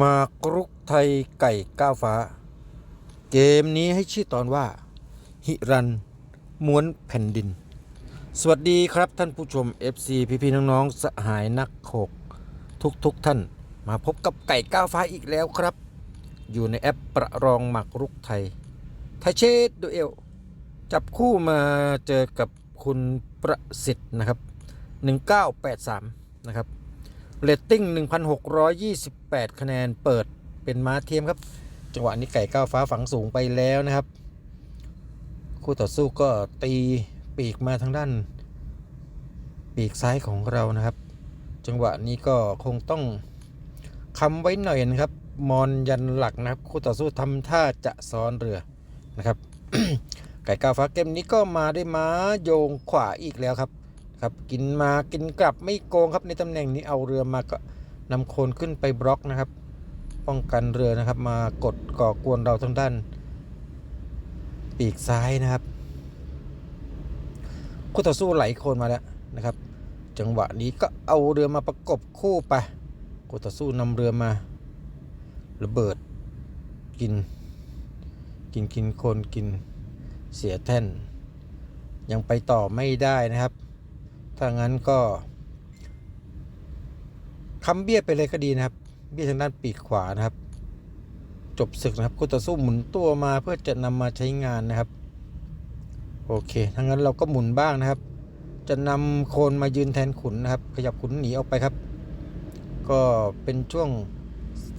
มากรุกไทยไก่ก้าวฟ้า เกมนี้ให้ชื่อตอนว่า หิรัน ม้วนแผ่นดิน สวัสดีครับท่านผู้ชม FC พี่ๆน้องๆสหายนักโขกทุกๆทท่านมาพบกับไก่ก้าวฟ้าอีกแล้วครับ อยู่ในแอปประรองหมากรุกไทยไทยเชดดูเอล จับคู่มาเจอกับคุณประสิทธิ์นะครับ 1983 นะครับ เรตติ้ง 1,628 คะแนนเปิดเป็นม้าเทียมครับ จังหวะนี้ไก่ก้าวฟ้าฝังสูงไปแล้วนะครับ คู่ต่อสู้ก็ตีปีกมาทางด้าน ปีกซ้ายของเรานะครับ จังหวะนี้ก็คงต้องคำไว้หน่อยนะครับ มอนยันหลักนะครับ คู่ต่อสู้ทำท่าจะซ้อนเรือนะครับ ไก่ก้าวฟ้าเกมนี้ก็มาด้วยม้าโยงขวาอีกแล้วครับ ครับกินมากินกลับไม่โกงครับในตำแหน่งนี้เอาเรือมาก็นำโคนขึ้นไปบล็อกนะครับ ป้องกันเรือนะครับ มากดก่อกวนเราทางด้าน ปีกซ้ายนะครับคู่ต่อสู้ไหลโคนมาแล้วนะครับ จังหวะนี้ก็เอาเรือมาประกบคู่ไปคู่ต่อสู้นำเรือมา ระเบิดกิน กินกินโคนกินเสียแท่น ยังไปต่อไม่ได้นะครับ ถ้างั้นก็คำเบี้ยไปเลยก็ดีนะครับ เบี้ยทางด้านปีกขวานะครับ จบศึกนะครับคู่ต่อสู้หมุนตัวมาเพื่อจะนำมาใช้งานนะครับ โอเคถ้างั้นเราก็หมุนบ้างนะครับ จะนำโคนมายืนแทนขุนนะครับ ขยับขุนหนีออกไปครับ ก็เป็นช่วง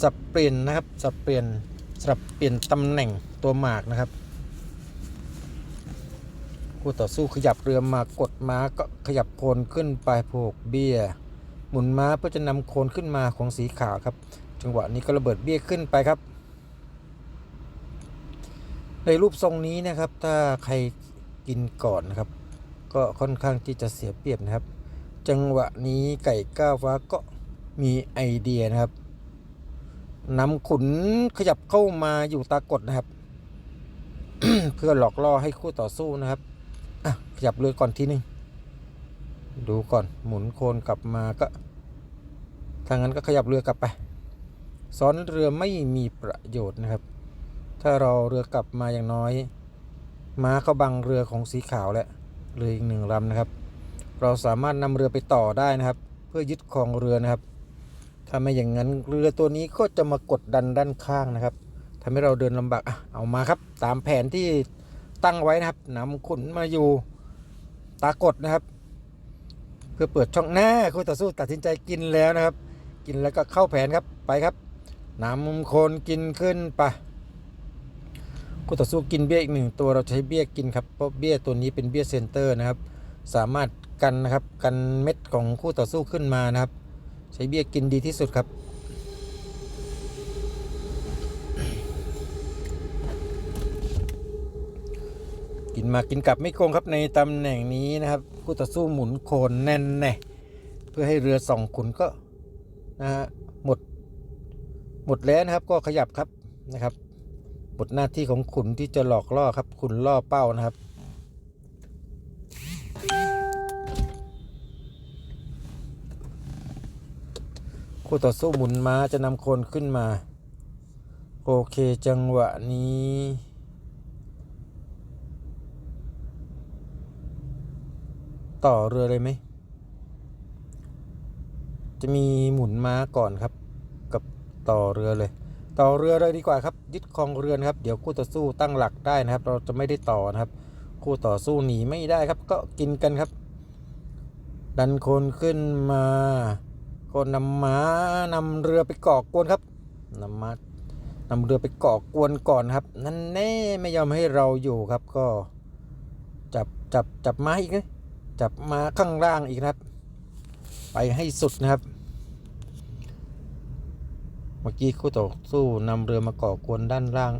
สับเปลี่ยนนะครับ สับเปลี่ยนสับเปลี่ยนตำแหน่งตัวหมากนะครับ คู่ต่อสู้ขยับเรือมากดม้าก็ขยับโคนขึ้นไปโผกเบี้ย หมุนม้าเพื่อจะนำโคนขึ้นมาของสีขาวครับ จังหวะนี้ก็ระเบิดเบี้ยขึ้นไปครับ ในรูปทรงนี้นะครับ ถ้าใครกินก่อนนะครับ ก็ค่อนข้างที่จะเสียเปรียบนะครับ จังหวะนี้ไก่ก้าวฟ้าก็มีไอเดียนะครับนำขุนขยับเข้ามาอยู่ตากดนะครับ เพื่อหลอกล่อให้คู่ต่อสู้นะครับ อะขยับเรือก่อนทีนึง ดูก่อนหมุนโคนกลับมาก็ถ้างั้นก็ขยับเรือกลับไป ซ้อนเรือไม่มีประโยชน์นะครับ ถ้าเราเรือกลับมาอย่างน้อย ม้าเขาบังเรือของสีขาวแล้วเรืออีกหนึ่งลำนะครับ เราสามารถนำเรือไปต่อได้นะครับ เพื่อยึดครองเรือนะครับ ถ้าไม่อย่างนั้นเรือตัวนี้ก็จะมากดดันด้านข้างนะครับทำให้เราเดินลำบากอะเอามาครับ ตามแผนที่ ตั้งไว้นะครับนำขุนมาอยู่ตากดนะครับ เพื่อเปิดช่องหน้าคู่ต่อสู้ตัดสินใจกินแล้วนะครับ กินแล้วก็เข้าแผนครับไปครับนำโคนกินขึ้นไปคู่ต่อสู้กินเบี้ยอีกหนึ่งตัวเราใช้เบี้ยกินครับเพราะเบี้ยตัวนี้เป็นเบี้ยเซนเตอร์นะครับ สามารถกันนะครับกันเม็ดของคู่ต่อสู้ขึ้นมานะครับ ใช้เบี้ยกินดีที่สุดครับ นมากินกลับไม่โกงครับในตำแหน่งนี้นะครับคู่ต่อสู้หมุนโคนแน่นแน่เพื่อให้เรือสองขุนก็นะฮะหมดหมดแล้วนะครับก็ขยับครับนะครับหมดหน้าที่ของขุนที่จะหลอกล่อครับขุนล่อเป้านะครับคู่ต่อสู้หมุนม้าจะนำโคนขึ้นมา โอเคจังหวะนี้ ต่อเรือเลยไหม จะมีหมุนม้าก่อนครับ กับต่อเรือเลย ต่อเรือเลยดีกว่าครับ ยึดครองเรือนครับ เดี๋ยวคู่ต่อสู้ตั้งหลักได้นะครับ เราจะไม่ได้ต่อนะครับ คู่ต่อสู้หนีไม่ได้ครับ ก็กินกันครับ ดันโคนขึ้นมาก็นำม้านำเรือไปก่อกวนครับนำม้านำเรือไปก่อกวนก่อนครับ นั่นแน่ไม่ยอมให้เราอยู่ครับก็จับจับจับม้าอีกนะ จับมาข้างล่างอีกนะครับ ไปให้สุดนะครับ เมื่อกี้คู่ต่อสู้นำเรือมาก่อกวนด้านล่าง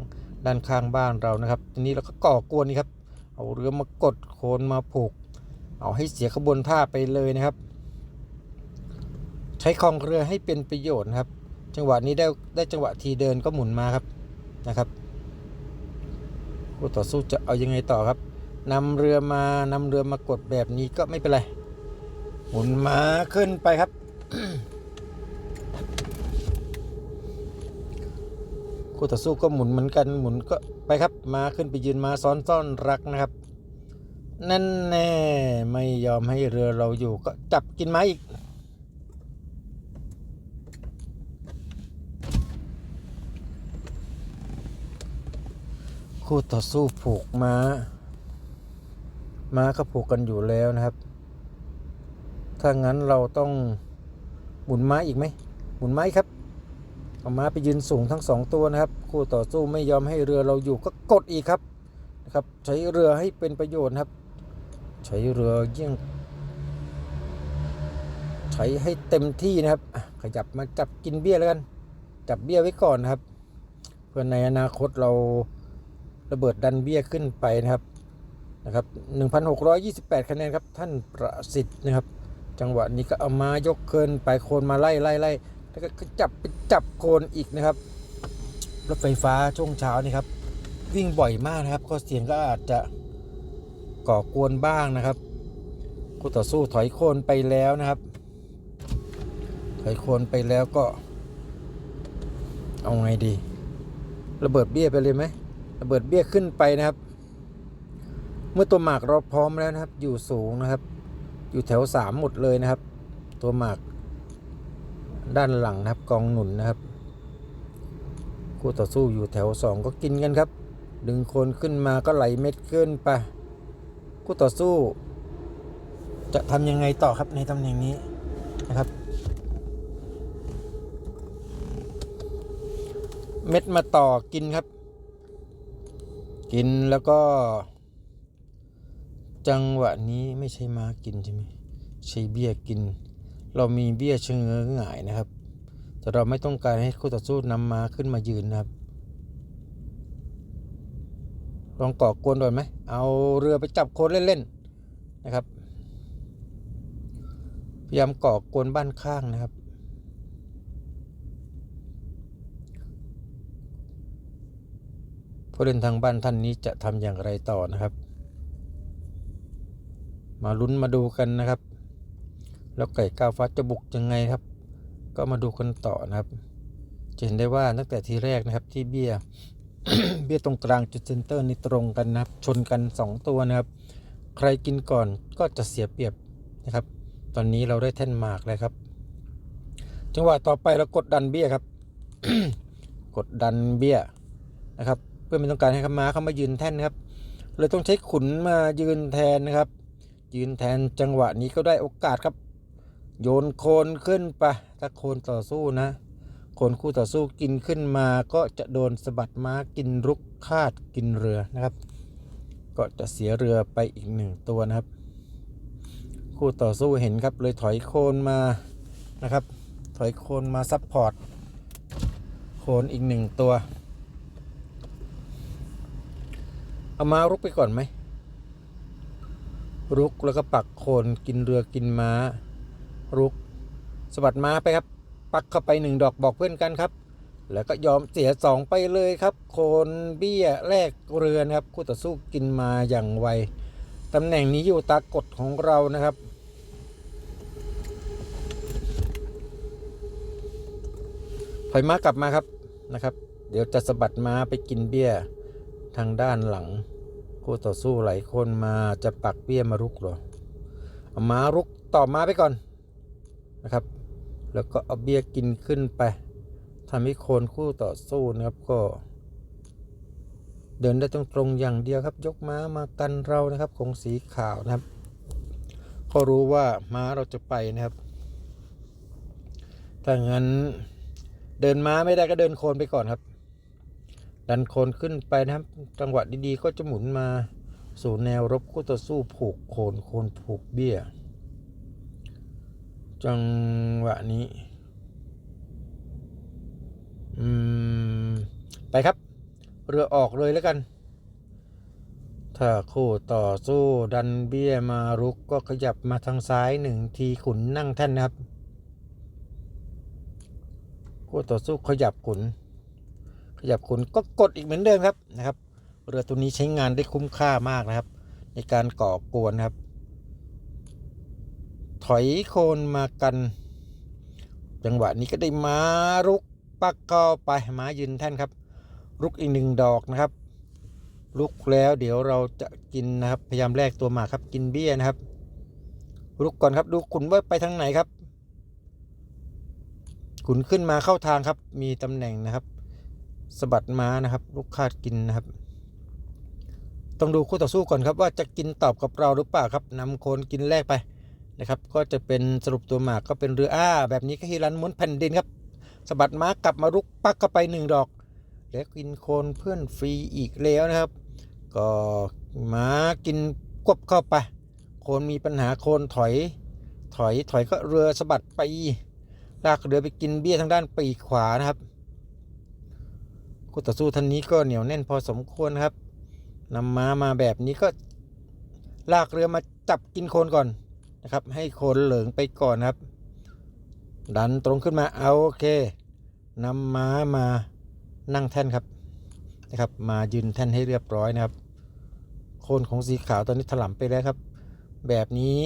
ด้านข้างบ้านเรานะครับ ทีนี้เราก็ก่อกวนนี่ครับ เอาเรือมากดโคนมาผูก เอาให้เสียขบวนท่าไปเลยนะครับ ใช้คลองเรือให้เป็นประโยชน์นะครับ จังหวะนี้ได้ได้จังหวะทีเดินก็หมุนมาครับนะครับคู่ต่อสู้จะเอายังไงต่อครับ นำเรือมานำเรือมากดแบบนี้ก็ไม่เป็นไร หมุนม้าขึ้นไปครับ คู่ต่อสู้ก็หมุนเหมือนกันหมุนก็ไปครับมาขึ้นไปยืนมาซ้อนซ่อนรักนะครับ นั่นแน่ไม่ยอมให้เรือเราอยู่ก็จับกินไม้อีกคู่ต่อสู้ผูกม้า ม้าก็ผูกกันอยู่แล้วนะครับ ถ้างั้นเราต้องหมุนม้าอีกไหมหมุนไม้ครับเอาม้าไปยืนสูงทั้งสองตัวนะครับ คู่ต่อสู้ไม่ยอมให้เรือเราอยู่ก็กดอีกครับนะครับใช้เรือให้เป็นประโยชน์นครับ ใช้เรือเยี่ยงใช้ให้เต็มที่นะครับ ขยับมาจับกินเบี้ยแล้วกัน จับเบี้ยไว้ก่อนนะครับ เพื่อในอนาคตเราระเบิดดันเบี้ยขึ้นไปนะครับ นะครับ1,628 คะแนนครับท่านประสิทธิ์นะครับ จังหวะนี้ก็เอามายกเกินไปโคนมาไล่ไล่ไล่แล้วก็จับไปจับโคนอีกนะครับรถไฟฟ้าช่วงเช้านี่ครับ วิ่งบ่อยมากนะครับ ก็เสียงก็อาจจะก่อกวนบ้างนะครับคู่ต่อสู้ถอยโคนไปแล้วนะครับ ถอยโคนไปแล้วก็ เอาไงดี ระเบิดเบี้ยไปเลยไหมระเบิดเบี้ยขึ้นไปนะครับ เมื่อตัวหมากเราพร้อมแล้วนะครับ อยู่สูงนะครับ อยู่แถวสามหมดเลยนะครับ ตัวหมากด้านหลังนะครับกองหนุนนะครับ คู่ต่อสู้อยู่แถวสองก็กินกันครับ ดึงคนขึ้นมาก็ไหลเม็ดขึ้นไปคู่ต่อสู้ จะทำยังไงต่อครับในตำแหน่งนี้นะครับ เม็ดมาต่อกินครับ กินแล้วก็ จังหวะนี้ไม่ใช่ม้ากินใช่ไหมใช่เบี้ยกิน เรามีเบี้ยเชิงเง้อหงายนะครับ แต่เราไม่ต้องการให้คู่ต่อสู้นำม้าขึ้นมายืนนะครับ ลองก่อกวนก่อนไหมเอาเรือไปจับโคนเล่นๆนะครับ พยายามก่อกวนบ้านข้างนะครับผู้เล่นทางบ้านท่านนี้จะทำอย่างไรต่อนะครับ มาลุ้นมาดูกันนะครับ แล้วไก่ก้าวฟ้าจะบุกยังไงครับ ก็มาดูกันต่อนะครับ จะเห็นได้ว่าตั้งแต่ทีแรกนะครับที่เบี้ยเบี้ยตรงกลางจุดเซนเตอร์นี่ตรงกันนะครับ ชนกัน 2 ตัวนะครับ ใครกินก่อนก็จะเสียเปรียบนะครับ ตอนนี้เราได้แท่นหมากแล้วครับ จังหวะต่อไปเรากดดันเบี้ยครับ กดดันเบี้ยนะครับ เพื่อไม่ต้องการให้ขม้าเข้ามายืนแท่นนะครับเลยต้องใช้ขุนมายืนแทนนะครับ ยืนแทนจังหวะนี้ก็ได้โอกาสครับ โยนโคนขึ้นไปถ้าโคนต่อสู้นะ โคนคู่ต่อสู้กินขึ้นมาก็จะโดนสะบัดม้ากินรุกคาดกินเรือนะครับ ก็จะเสียเรือไปอีกหนึ่งตัวนะครับ คู่ต่อสู้เห็นครับเลยถอยโคนมานะครับ ถอยโคนมาซับพอร์ตโคนอีกหนึ่งตัว เอามารุกไปก่อนไหม รุกแล้วก็ปักโคนกินเรือกินม้า รุกสะบัดม้าไปครับ ปักเข้าไปหนึ่งดอกบอกเพื่อนกันครับ แล้วก็ยอมเสียสองไปเลยครับ โคนเบี้ยแรกเรือนครับคู่ต่อสู้กินมาอย่างไวตำแหน่งนี้อยู่ตากฎของเรานะครับถอยม้ากลับมาครับนะครับ เดี๋ยวจะสะบัดม้าไปกินเบี้ยทางด้านหลัง คู่ต่อสู้หลายคนมาจะปักเบี้ยมารุกเหรอเอาม้ารุกต่อมาไปก่อนนะครับ แล้วก็เอาเบี้ยกินขึ้นไปทำให้โคนคู่ต่อสู้นะครับก็ เดินได้ตรงๆอย่างเดียวครับ ยกม้ามากันเรานะครับของสีขาวนะครับก็รู้ว่าม้าเราจะไปนะครับถ้างั้นเดินม้าไม่ได้ก็เดินโคนไปก่อนครับ ดันโคนขึ้นไปนะครับจังหวะดีๆ ก็จะหมุนมาสู่แนวรบคู่ต่อสู้ผูกโคนโคนผูกเบี้ย จังหวะนี้ อืม ไปครับ เรือออกเลยแล้วกัน ถ้าคู่ต่อสู้ดันเบี้ยมารุกก็ขยับมาทางซ้ายหนึ่งทีขุนนั่งแท่นนะครับ คู่ต่อสู้ขยับขุน ขยับขุนก็กดอีกเหมือนเดิมครับนะครับ เรือตัวนี้ใช้งานได้คุ้มค่ามากนะครับ ในการก่อกวนครับ ถอยโคนมากัน จังหวะนี้ก็ได้มารุกปักเข้าไปม้ายืนแท่นครับลุกอีกหนึ่งดอกนะครับ ลุกแล้วเดี๋ยวเราจะกินนะครับ พยายามแลกตัวหมากครับกินเบี้ยนะครับ ลุกก่อนครับดูขุนว่าไปทางไหนครับขุนขึ้นมาเข้าทางครับ มีตำแหน่งนะครับ สะบัดม้านะครับ ลูกคาดกินนะครับ ต้องดูคู่ต่อสู้ก่อนครับ ว่าจะกินตอบกับเราหรือเปล่าครับนำโคนกินแรกไปนะครับ ก็จะเป็นสรุปตัวหมากก็เป็นเรืออ้า แบบนี้ก็ฮิรันหมุนแผ่นดินครับสะบัดม้ากลับมาลุกปักเข้าไปหนึ่งดอก แล้วกินโคนเพื่อนฟรีอีกแล้วนะครับ ก็ม้ากินกวบเข้าไป โคนมีปัญหาโคนถอย ถอยถอยก็เรือสะบัดไปลากเรือไปกินเบี้ยทางด้านปีกขวานะครับ คู่ต่อสู้ท่านนี้ก็เหนียวแน่นพอสมควรครับนำม้ามาแบบนี้ก็ลากเรือมาจับกินโคนก่อนนะครับ ให้โคนเหลืองไปก่อนครับ ดันตรงขึ้นมาเอาโอเคนำม้ามานั่งแท่นครับนะครับ มายืนแท่นให้เรียบร้อยนะครับ โคนของสีขาวตอนนี้ถลำไปแล้วครับ แบบนี้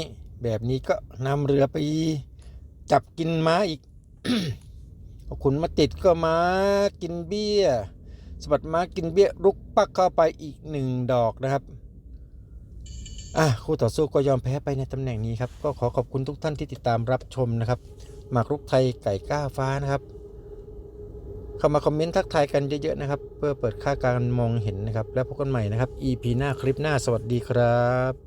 แบบนี้ก็นำเรือไปจับกินม้าอีกเอาขุนมาติดก็ม้ากินเบี้ย สบัดม้ากินเบี้ยลุกปักเข้าไปอีกหนึ่งดอกนะครับอะคู่ต่อสู้ก็ยอมแพ้ไปในตำแหน่งนี้ครับ ก็ขอขอบคุณทุกท่านที่ติดตามรับชมนะครับหมากรุกไทยไก่ก้าฟ้านะครับ เข้ามาคอมเมนต์ทักทายกันเยอะๆนะครับ เพื่อเปิดค่าการมองเห็นนะครับ แล้วพบกันใหม่นะครับ EP หน้าคลิปหน้าสวัสดีครับ